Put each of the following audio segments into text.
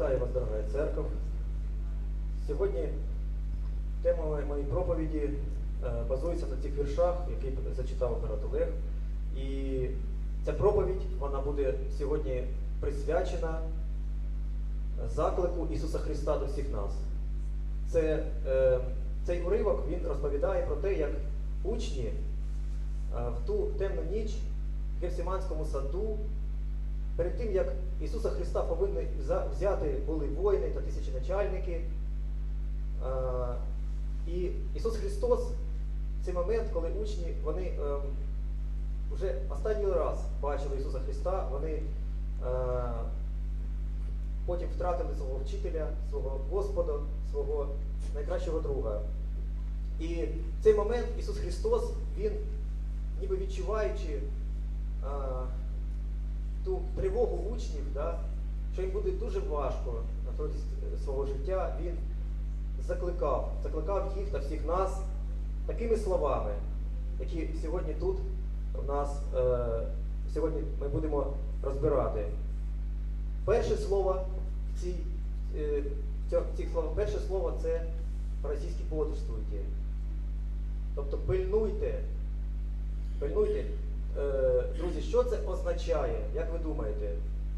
Вітаю вас, дорога церква. Сьогодні тема моєї проповіді е, базується на цих віршах, які зачитав брат Олег. І ця проповідь вона буде сьогодні присвячена заклику Ісуса Христа до всіх нас. Це, е, цей уривок він розповідає про те, як учні е, в ту темну ніч в Гефсиманському саду Перед тим, як Ісуса Христа повинні взяти були воїни та тисяченачальники. А, І Ісус Христос в цей момент, коли учні, вони ем, вже останній раз бачили Ісуса Христа, вони е, потім втратили свого вчителя, свого Господа, свого найкращого друга. І в цей момент Ісус Христос, Він, ніби відчуваючи е, ту тривогу учнів, да, що їм буде дуже важко на протязі свого життя, він закликав, закликав їх та всіх нас такими словами, які сьогодні тут у нас е, сьогодні ми будемо розбирати. Перше слово в цій, е, цих словах, перше слово це по-російськи бодрствуйте. Тобто пильнуйте, пильнуйте. Е, Друзі, що це означає? Як ви думаєте?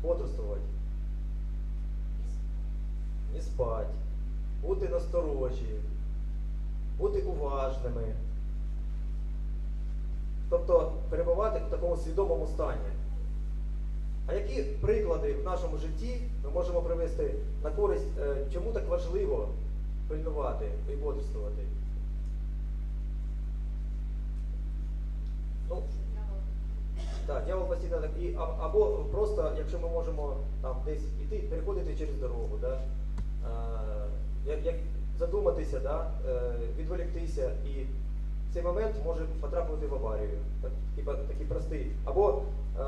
Бодрствувати? Не спать, бути насторожі, бути уважними. Тобто перебувати в такому свідомому стані. А які приклади в нашому житті ми можемо привести на користь, е, чому так важливо пильнувати і бодрствувати? Ну, так, дьявол постійно так. І, а- або просто, якщо ми можемо там десь іти, переходити через дорогу, да? а, як, як задуматися, да? е, відволіктися, і в цей момент може потрапити в аварію. Так, такий, такий простий. Або е,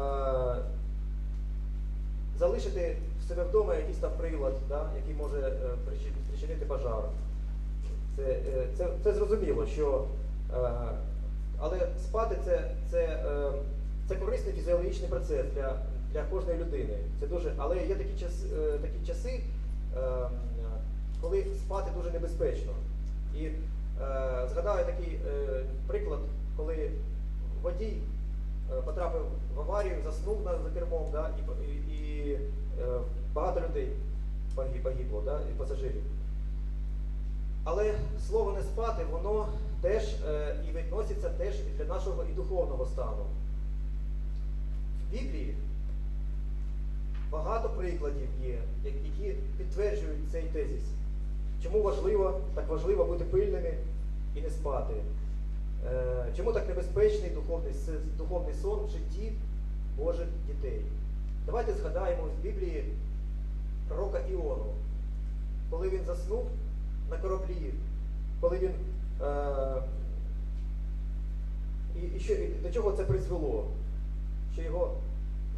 залишити в себе вдома якийсь там прилад, да? який може е, причи- спричинити пожар. Це, е, це, це зрозуміло, що е, але спати це, це, е, це корисний фізіологічний процес для, для кожної людини. Це дуже, але є такі часи, е, такі часи е, коли спати дуже небезпечно. І е, згадаю такий приклад, коли водій потрапив в аварію, заснув за кермом, да, і, і, багато людей погиб- погибло, да, і пасажирів. Але слово не спати, воно теж і відноситься теж для нашого і духовного стану. В Біблії багато прикладів є, які підтверджують цей тезіс. Чому важливо, так важливо бути пильними і не спати? Е, чому так небезпечний духовний, духовний сон в житті Божих дітей? Давайте згадаємо з Біблії пророка Іону, коли він заснув на кораблі, коли він. Е, і, і що, до чого це призвело? Що його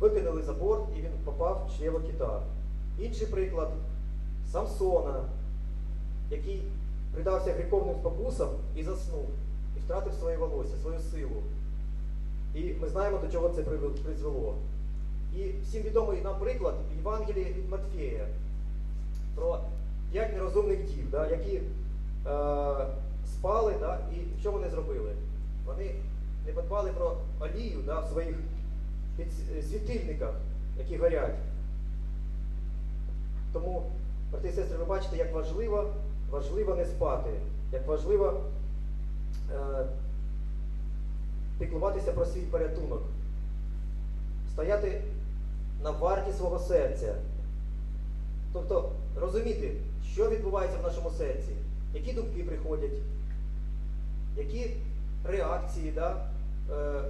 викинули за борт і він попав в чрево кита. Інший приклад Самсона, який придався гріховним спокусам і заснув, і втратив своє волосся, свою силу. І ми знаємо, до чого це призвело. І всім відомий нам приклад в Євангелії від Матфея про п'ять нерозумних дів, да, які е, спали, да, і що вони зробили? Вони не подбали про олію да, в своїх світильниках, які горять. Тому, брати і сестри, ви бачите, як важливо, важливо не спати, як важливо е, піклуватися про свій порятунок, стояти на варті свого серця. Тобто розуміти, що відбувається в нашому серці, які думки приходять, які реакції, да? е,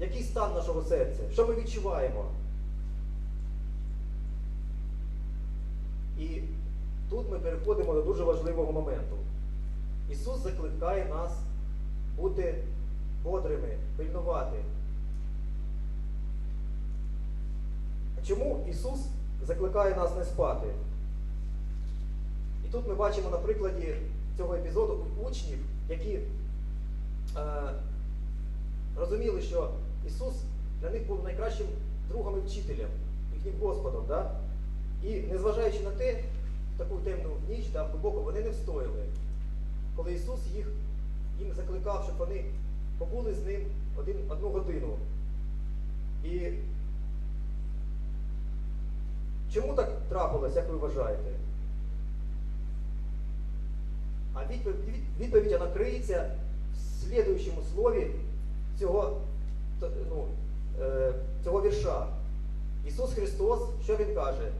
який стан нашого серця, що ми відчуваємо. І тут ми переходимо до дуже важливого моменту. Ісус закликає нас бути бодрими, пильнувати. Чому Ісус закликає нас не спати? І тут ми бачимо на прикладі цього епізоду учнів, які е, розуміли, що Ісус для них був найкращим другом і вчителем, їхнім Господом. Да? І незважаючи на те, в таку темну ніч, да, глибоко, вони не встояли. Коли Ісус їх їм закликав, щоб вони побули з ним один, одну годину. І чому так трапилось, як ви вважаєте? А відповідь, відповідь вона криється в слідуючому слові цього, ну, е, цього вірша. Ісус Христос, що Він каже?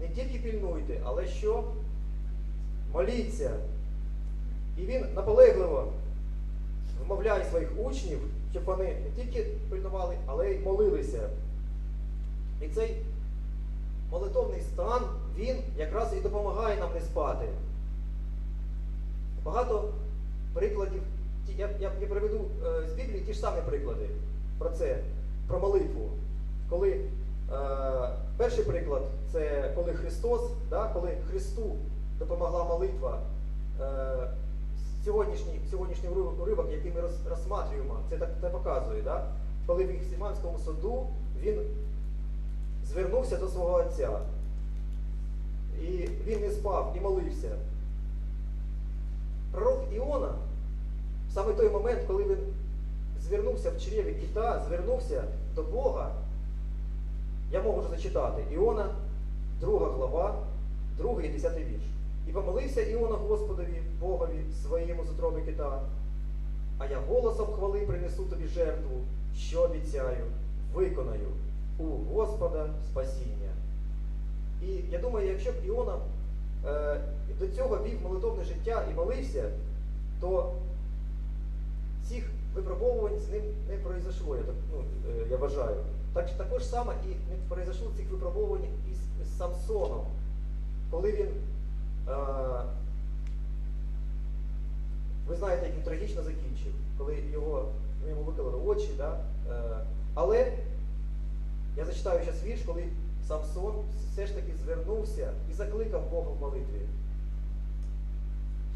Не тільки пільнуйте, але що? Моліться. І Він наполегливо вмовляє своїх учнів, щоб вони не тільки пильнували, але й молилися. І цей молитовний стан, він якраз і допомагає нам не спати. Багато прикладів, я, я, я приведу е, з Біблії ті ж самі приклади про це, про молитву. Коли е, перший приклад це коли Христос, да, коли Христу допомогла молитва. Е, сьогоднішній, сьогоднішній уривок, який ми роз, розсматрюємо, це так це показує, да? коли в Гефсиманському суду він звернувся до свого отця. І він не спав і молився. Пророк Іона, саме той момент, коли він звернувся в чреві кита, звернувся до Бога, я можу зачитати. Іона, 2 глава, 2 і 10 вірш. І помолився Іона Господові, Богові, своєму з кита. А я голосом хвали принесу тобі жертву, що обіцяю, виконаю у Господа спасіння. І я думаю, якщо б Іона е, до цього вів молитовне життя і молився, то цих випробовувань з ним не произошло, я, ну, е, я вважаю. Так, також саме і не произошло цих випробовувань із, із Самсоном, коли він, е, ви знаєте, як він трагічно закінчив, коли його, ну, йому викололи очі, да? е, але я зачитаю зараз вірш, коли Самсон все ж таки звернувся і закликав Бога в молитві.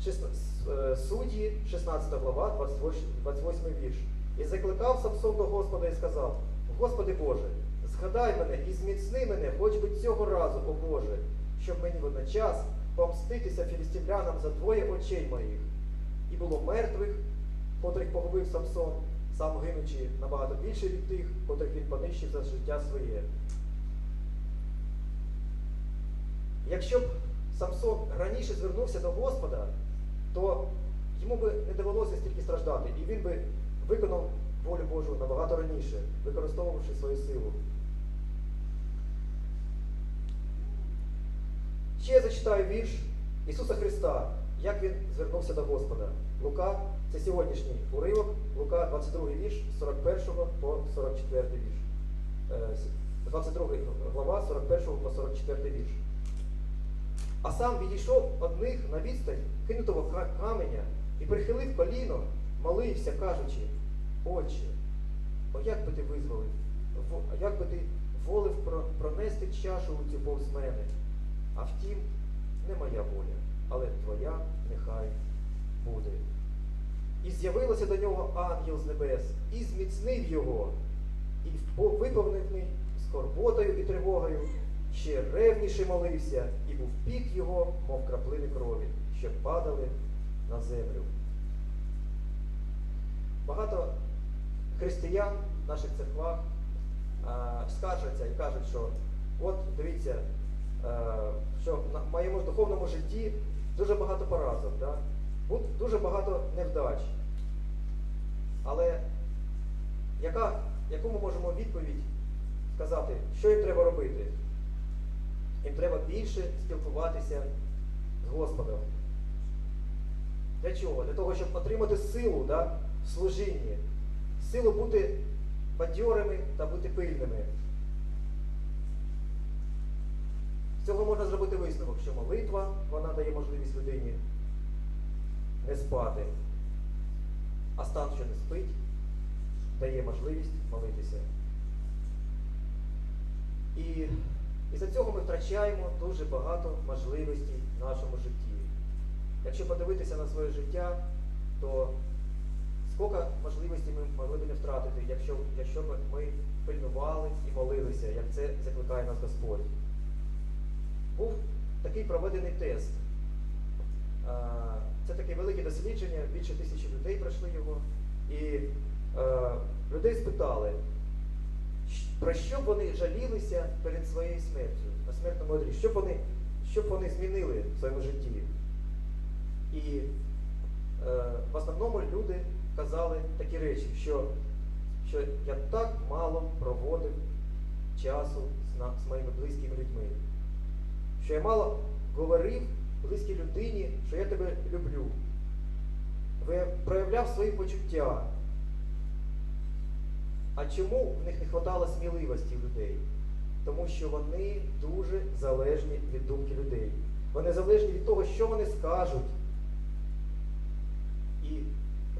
Е, Судді, 16 глава, 28, 28 вірш. І закликав Самсон до Господа і сказав: Господи Боже, згадай мене і зміцни мене, хоч би цього разу, о Боже, щоб мені водночас помститися філістимлянам за двоє очей моїх. І було мертвих, котрих погубив Самсон, сам гинучи набагато більше від тих, котрих він понищив за життя своє. Якщо б Самсон раніше звернувся до Господа, то йому би не довелося стільки страждати, і він би виконав волю Божу набагато раніше, використовувавши свою силу. Ще я зачитаю вірш Ісуса Христа, як він звернувся до Господа. Лука, це сьогоднішній уривок, Лука 22 вірш, 41 по 44 вірш. Е, 22 глава, 41 по 44 вірш. А сам відійшов одних на відстань кинутого каменя і прихилив коліно, молився, кажучи, Отче, о як би ти визволив, во- а як би ти волив про- пронести чашу цю повз мене, а втім, не моя воля, але твоя нехай буде. І з'явилося до нього ангел з небес, і зміцнив його, і виповнений скорботою і тривогою, ще ревніше молився, і був пік його, мов краплини крові, що падали на землю. Багато християн в наших церквах а, скаржаться і кажуть, що от дивіться, е, що на моєму духовному житті дуже багато поразок, да? Дуже багато невдач. Але яка, яку ми можемо відповідь сказати, що їм треба робити? Їм треба більше спілкуватися з Господом. Для чого? Для того, щоб отримати силу да, в служінні, силу бути бадьорими та бути пильними. З цього можна зробити висновок, що молитва вона дає можливість людині не спати, а стан, що не спить, дає можливість молитися. І із-за цього ми втрачаємо дуже багато можливостей в нашому житті. Якщо подивитися на своє життя, то скільки можливостей ми могли б не втратити, якщо, якщо б ми пильнували і молилися, як це закликає нас Господь. Був такий проведений тест. Це таке велике дослідження, більше тисячі людей пройшли його. І е, людей спитали, про що б вони жалілися перед своєю смертю, на смертному одрі, що б вони, що б вони змінили в своєму житті. І е, в основному люди казали такі речі, що, що я так мало проводив часу з, з моїми близькими людьми, що я мало говорив близькій людині, що я тебе люблю. Проявляв свої почуття. А чому в них не вистачало сміливості в людей? Тому що вони дуже залежні від думки людей. Вони залежні від того, що вони скажуть. І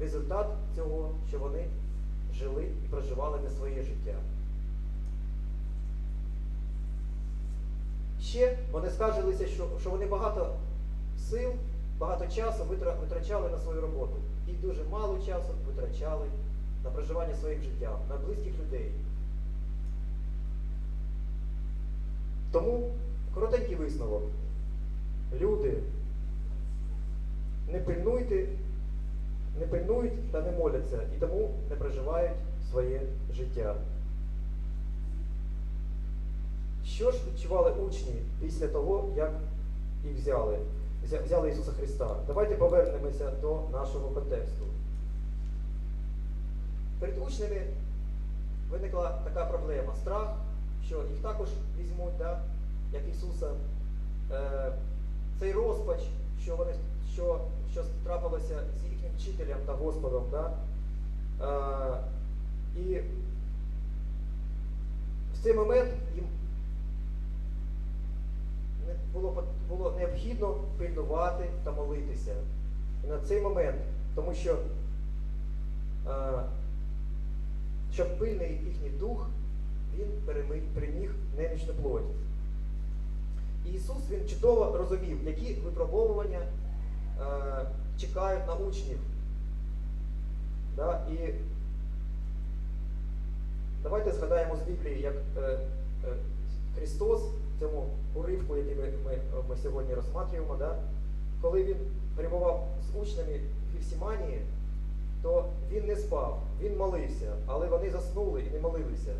результат цього, що вони жили і проживали не своє життя. Ще вони скаржилися, що, що вони багато сил, багато часу витрачали на свою роботу. І дуже мало часу витрачали на проживання своїм життям, на близьких людей. Тому коротенький висновок. Люди, не пильнуйте, не пильнують та не моляться, і тому не проживають своє життя. Що ж відчували учні після того, як їх взяли, взяли Ісуса Христа? Давайте повернемося до нашого контексту. Перед учнями виникла така проблема страх, що їх також візьмуть, да, як Ісуса. Е, цей розпач, що, вони, що, що трапилося з їхнім вчителем та Господом. Да? Е, і в цей момент їм було, було необхідно пильнувати та молитися. На цей момент, тому що е, щоб пильний їхній дух, він переміг немічну плоть. І Ісус він чудово розумів, які випробовування е, чекають на учнів. Да? І давайте згадаємо з Біблії, як е, е, Христос в цьому уривку, який ми, ми, ми сьогодні розсматриваємо, да? коли він перебував з учнями в Гефсіманії, то він не спав, він молився, але вони заснули і не молилися.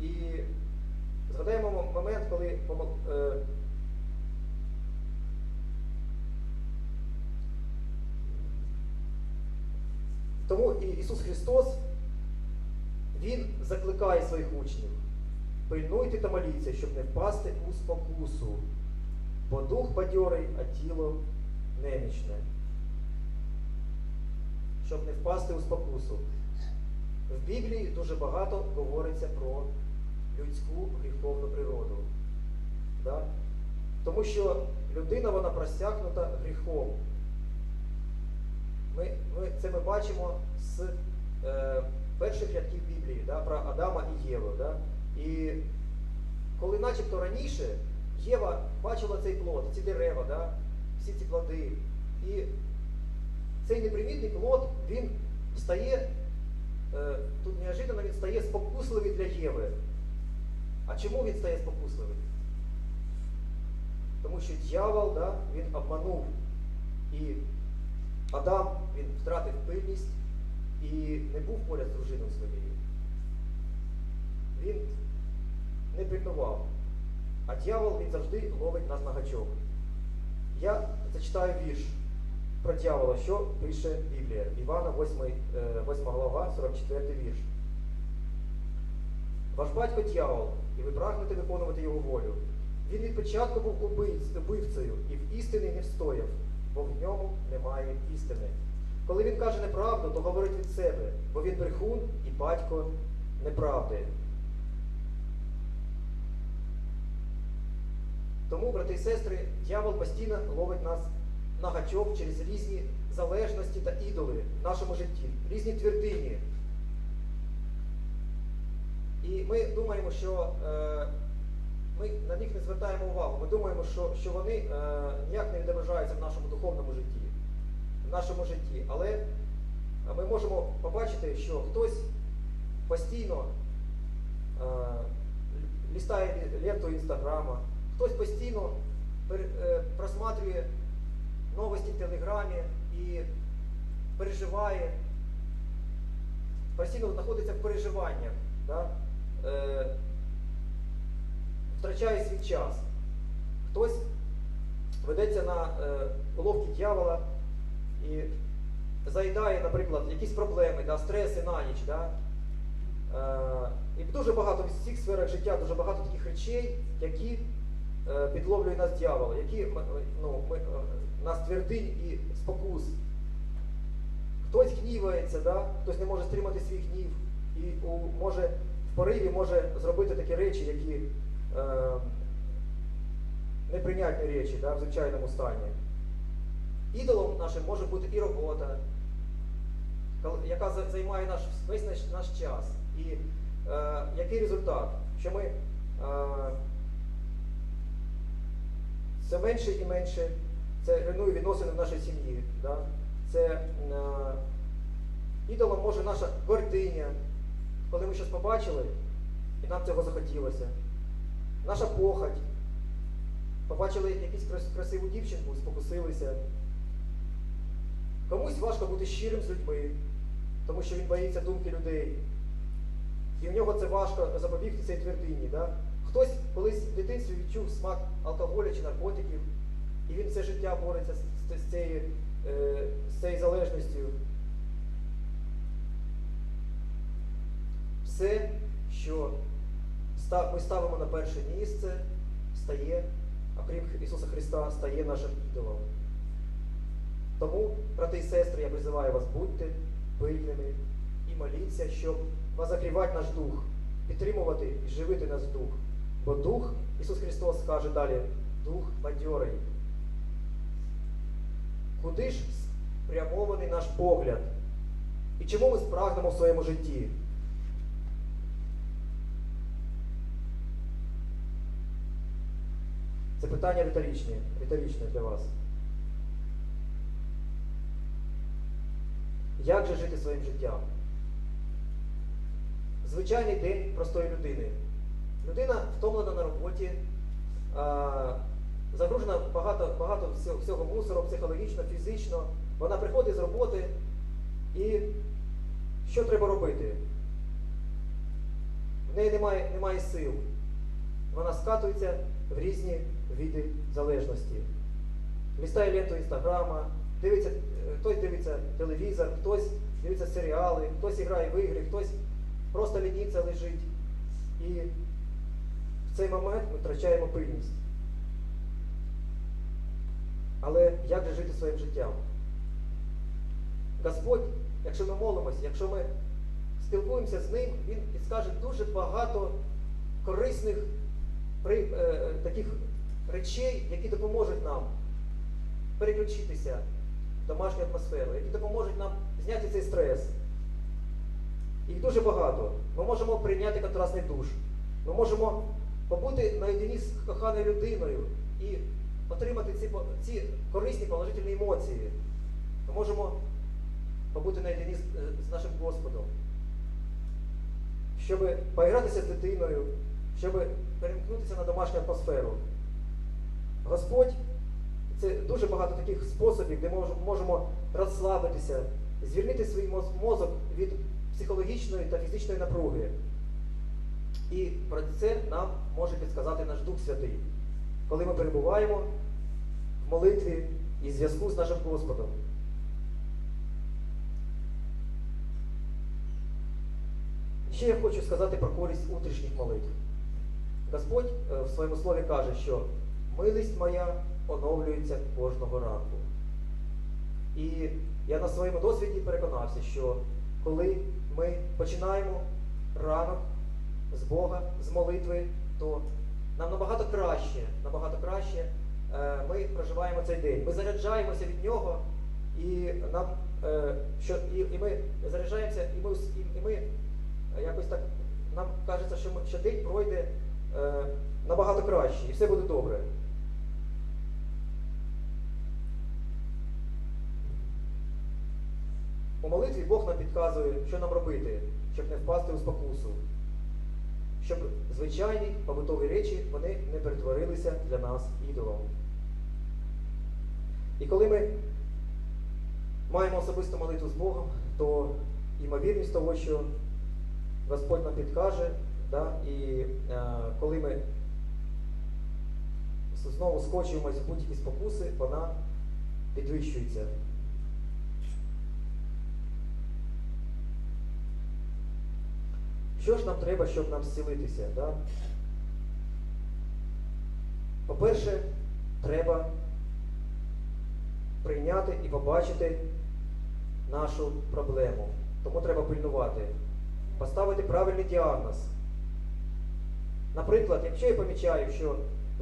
І згадаємо момент, коли е, тому Ісус Христос, Він закликає своїх учнів. Пильнуйте та моліться, щоб не впасти у спокусу, бо дух бадьорий, а тіло немічне. Щоб не впасти у спокусу. В Біблії дуже багато говориться про людську гріховну природу. Да? Тому що людина вона просякнута гріхом. Ми, ми, це ми бачимо з е, перших рядків Біблії да, про Адама і Єву. Да? І коли начебто раніше Єва бачила цей плод, ці дерева, да, всі ці плоди. І цей непримітний плод, він стає, е, тут неожиданно він стає спокусливий для Єви. А чому він стає спокусливим? Тому що дьявол, да, він обманув. І Адам він втратив пильність і не був поряд з дружиною своєю. Він не пильнував. А дьявол він завжди ловить нас на гачок. Я зачитаю вірш про дьявола, що пише Біблія. Івана 8, е, 8 глава, 44 вірш. Ваш батько дьявол, і ви прагнете виконувати його волю. Він від початку був убивцею і в істини не встояв, бо в ньому немає істини. Коли він каже неправду, то говорить від себе, бо він брехун і батько неправди. Тому, брати і сестри, дьявол постійно ловить нас на гачок через різні залежності та ідоли в нашому житті, різні твердині. І ми думаємо, що е, ми на них не звертаємо увагу. Ми думаємо, що, що вони е, ніяк не відображаються в нашому духовному житті, в нашому житті. Але ми можемо побачити, що хтось постійно е, лістає ленту інстаграма, хтось постійно пер- е, просматрює новості в Телеграмі і переживає, постійно знаходиться в переживаннях, да? е, втрачає свій час. Хтось ведеться на е, уловки дьявола і заїдає, наприклад, якісь проблеми, да, стреси на ніч. Да? Е, і дуже багато в всіх сферах життя, дуже багато таких речей, які е, підловлює нас дьявол, які ну, ми, нас твердинь і спокус. Хтось гнівається, да? хтось не може стримати свій гнів і у, може в пориві може зробити такі речі, які е, неприйнятні речі да, в звичайному стані. Ідолом нашим може бути і робота, яка займає наш, весь наш, наш час. І е, який результат? Що ми е, все менше і менше це руйнує відносини в нашій сім'ї. Да? Це е, ідолом може наша гординя, коли ми щось побачили, і нам цього захотілося. Наша похоть. Побачили якусь красиву дівчинку, спокусилися. Комусь важко бути щирим з людьми, тому що він боїться думки людей. І в нього це важко запобігти цій твердині. Да? Хтось колись в дитинстві відчув смак алкоголю чи наркотиків, і він все життя бореться з, з, з, цією, е, з цією залежністю. Все, що ми ставимо на перше місце, стає, окрім Ісуса Христа, стає нашим ідолом. Тому, брати і сестри, я призиваю вас, будьте пильними і моліться, щоб возагрівати наш дух, підтримувати і живити наш дух. Бо дух, Ісус Христос каже далі, дух бадьорий. Куди ж спрямований наш погляд? І чому ми спрагнемо в своєму житті? Це питання риторичне, риторичне для вас. Як же жити своїм життям? Звичайний день простої людини. Людина втомлена на роботі, загружена багато, багато всього, мусору, психологічно, фізично. Вона приходить з роботи і що треба робити? В неї немає, немає сил. Вона скатується в різні види залежності. Лістає ленту інстаграма, дивиться, е, хтось дивиться телевізор, хтось дивиться серіали, хтось грає в ігри, хтось просто лініться лежить. І в цей момент ми втрачаємо пильність. Але як же жити своїм життям? Господь, якщо ми молимося, якщо ми спілкуємося з ним, Він підскаже дуже багато корисних при, е, е, таких речей, які допоможуть нам переключитися в домашню атмосферу, які допоможуть нам зняти цей стрес. Їх дуже багато. Ми можемо прийняти контрастний душ. Ми можемо побути наєдині з коханою людиною і отримати ці, ці корисні положительні емоції. Ми можемо побути наєдині е, з нашим Господом, щоб поігратися з дитиною, щоб перемкнутися на домашню атмосферу. Господь це дуже багато таких способів, де ми мож- можемо розслабитися, звільнити свій мозок від психологічної та фізичної напруги. І про це нам може підсказати наш Дух Святий, коли ми перебуваємо в молитві і зв'язку з нашим Господом. Ще я хочу сказати про користь утрішніх молитв. Господь е, в своєму слові каже, що милість моя оновлюється кожного ранку. І я на своєму досвіді переконався, що коли ми починаємо ранок з Бога, з молитви, то нам набагато краще, набагато краще е, ми проживаємо цей день. Ми заряджаємося від нього, і нам е, що і, і ми заряджаємося, і ми, і, ми е, якось так нам кажеться, що, ми, що день пройде набагато краще, і все буде добре. У молитві Бог нам підказує, що нам робити, щоб не впасти у спокусу, щоб звичайні побутові речі вони не перетворилися для нас ідолом. І коли ми маємо особисту молитву з Богом, то ймовірність того, що Господь нам підкаже, да, і е, коли ми знову скочуємось в будь-які спокуси, вона підвищується. Що ж нам треба, щоб нам зцілитися? Да? По-перше, треба прийняти і побачити нашу проблему. Тому треба пильнувати, поставити правильний діагноз. Наприклад, якщо я помічаю, що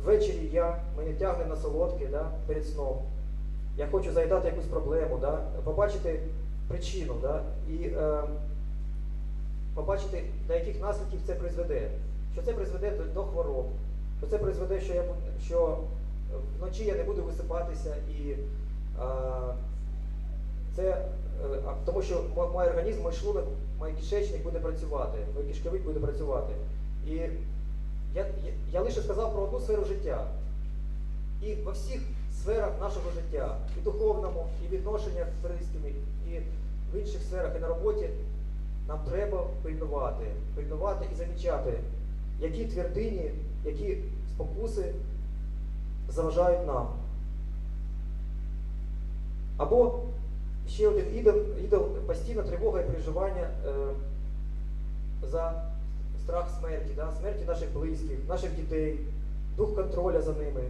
ввечері я мене тягне на солодке да, перед сном, я хочу заїдати якусь проблему, да, побачити причину да, і е, побачити, до яких наслідків це призведе. Що це призведе до, хвороб, що це призведе, що, я, що вночі я не буду висипатися і е, це, е, а, тому що мій організм, мій шлунок, мій кишечник буде працювати, мій кишковик буде працювати. І я, я, я лише сказав про одну сферу життя. І во всіх сферах нашого життя, і духовному, і відношеннях з близькими, і в інших сферах, і на роботі, нам треба пильнувати, пильнувати і замічати, які твердині, які спокуси заважають нам. Або ще один ідол, ідол постійна тривога і переживання е, за страх смерті, да? смерті наших близьких, наших дітей, дух контроля за ними.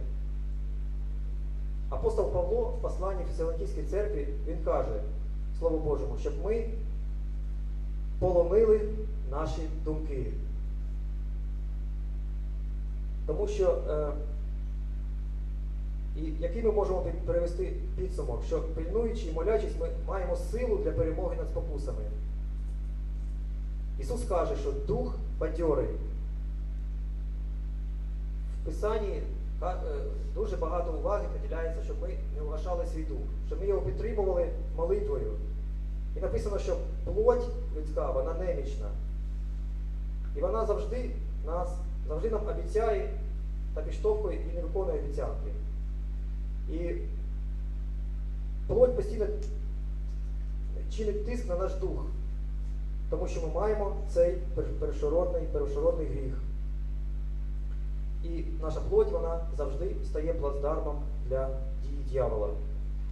Апостол Павло в посланні Фесалонікійській церкві він каже, Слово Божому, щоб ми поломили наші думки. Тому що, е, і який ми можемо перевести підсумок, що пильнуючи і молячись, ми маємо силу для перемоги над спокусами. Ісус каже, що дух бадьорий. В Писанні е, дуже багато уваги приділяється, щоб ми не вгашали свій дух, щоб ми його підтримували молитвою. І написано, що плоть людська, вона немічна. І вона завжди нас, завжди нам обіцяє та підштовхує і не виконує обіцянки. І плоть постійно чинить тиск на наш дух, тому що ми маємо цей пер- першородний, першородний гріх. І наша плоть вона завжди стає плацдармом для дії дьявола.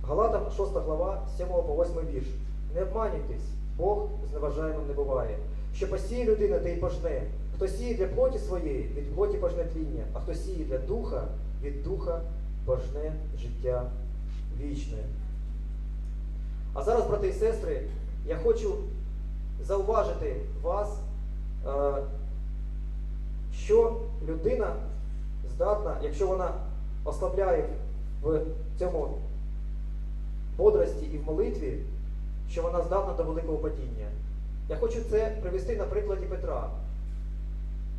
Галатам 6 глава, 7 по 8 вірш. Не обманюйтесь, Бог зневажаємим не буває. Що посіє людина, те й пожне. Хто сіє для плоті своєї, від плоті пожне тління, а хто сіє для духа, від духа пожне життя вічне. А зараз, брати і сестри, я хочу зауважити вас, е, що людина здатна, якщо вона ослабляє в цьому бодрості і в молитві, що вона здатна до великого падіння. Я хочу це привести на прикладі Петра.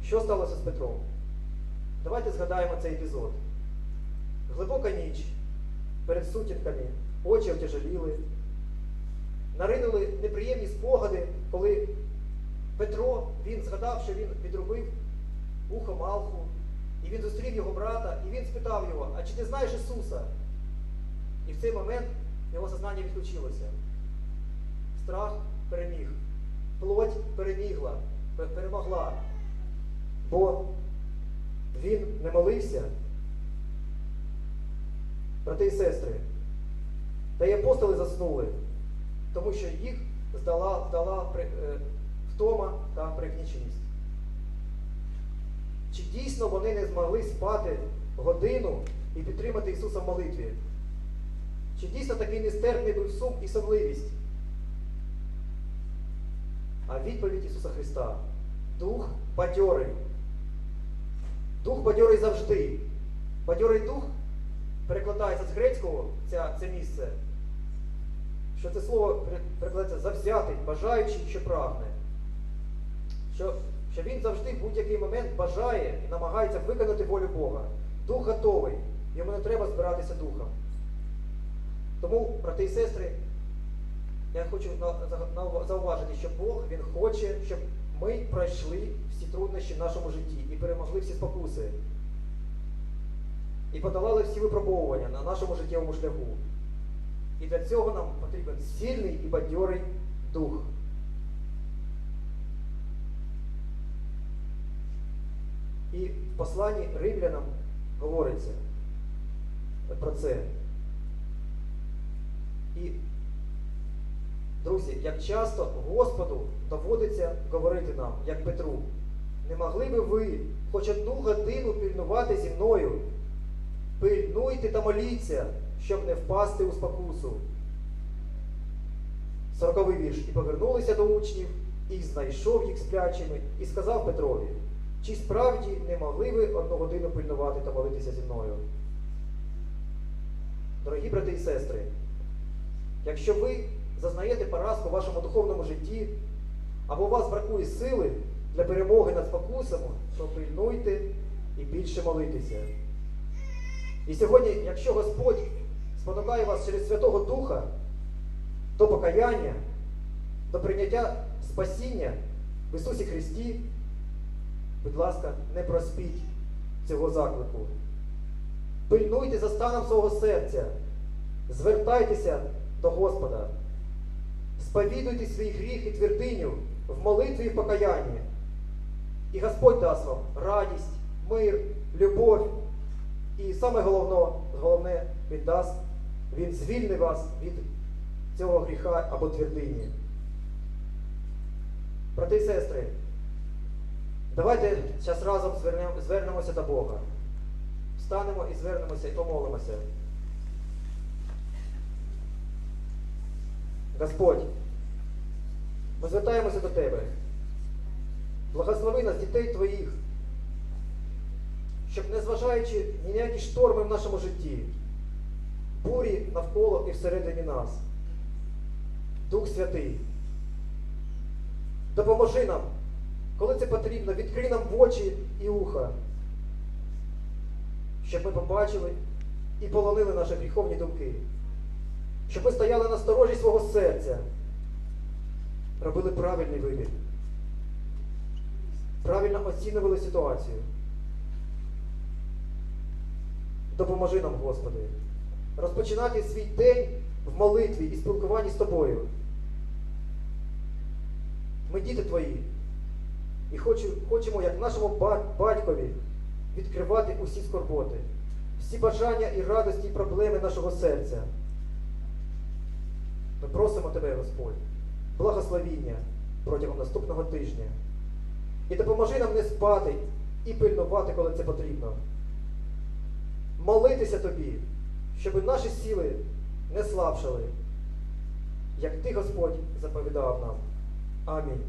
Що сталося з Петром? Давайте згадаємо цей епізод. Глибока ніч перед сутінками, очі отяжеліли, наринули неприємні спогади, коли Петро він згадав, що він відробив ухо Малху, і він зустрів його брата, і він спитав його, а чи ти знаєш Ісуса? І в цей момент його сознання відключилося. Страх переміг, плоть перемігла, перемогла. Бо він не молився, брати і сестри, та й апостоли заснули, тому що їх здала, здала при- е, втома та пригніченість. Чи дійсно вони не змогли спати годину і підтримати Ісуса в молитві? Чи дійсно такий нестерпний був сум і сонливість? А відповідь Ісуса Христа Дух бадьорий. Дух бадьорий завжди. Бадьорий дух перекладається з грецького ця, це місце, що це слово пере- перекладається завзятий, бажаючий, що прагне. Що, що він завжди в будь-який момент бажає і намагається виконати волю Бога. Дух готовий, йому не треба збиратися духом. Тому, брати і сестри, я хочу зауважити, що Бог Він хоче, щоб ми пройшли всі труднощі в нашому житті і перемогли всі спокуси. І подолали всі випробовування на нашому життєвому шляху. І для цього нам потрібен сильний і бадьорий дух. І в посланні римлянам говориться про це. І, друзі, як часто Господу доводиться говорити нам, як Петру, не могли би ви хоч одну годину пильнувати зі мною? Пильнуйте та моліться, щоб не впасти у спокусу. Сороковий вірш. І повернулися до учнів, і знайшов їх сплячими, і сказав Петрові, чи справді не могли ви одну годину пильнувати та молитися зі мною? Дорогі брати і сестри, якщо ви зазнаєте поразку в вашому духовному житті, або у вас бракує сили для перемоги над спокусами, то пильнуйте і більше молитеся. І сьогодні, якщо Господь спонукає вас через Святого Духа до покаяння, до прийняття спасіння в Ісусі Христі, будь ласка, не проспіть цього заклику. Пильнуйте за станом свого серця, звертайтеся до Господа, сповідуйте свій гріх і твердиню в молитві і покаянні. І Господь дасть вам радість, мир, любов. І саме головне, головне Він дасть, Він звільнить вас від цього гріха або твердині. Брати і сестри, давайте зараз разом звернемо, звернемося до Бога. Встанемо і звернемося і помолимося. Господь, ми звертаємося до Тебе. Благослови нас, дітей Твоїх, щоб, незважаючи ні на які шторми в нашому житті, бурі навколо і всередині нас, Дух Святий, допоможи нам, коли це потрібно, відкрий нам в очі і уха, щоб ми побачили і полонили наші гріховні думки, щоб ми стояли на сторожі свого серця, робили правильний вибір, правильно оцінювали ситуацію. Допоможи нам, Господи, розпочинати свій день в молитві і спілкуванні з Тобою. Ми діти Твої. І хочемо, як нашому батькові, відкривати усі скорботи, всі бажання і радості і проблеми нашого серця. Ми просимо Тебе, Господь, благословіння протягом наступного тижня. І допоможи нам не спати і пильнувати, коли це потрібно. Молитися Тобі, щоб наші сили не слабшали, як Ти, Господь, заповідав нам. Амінь.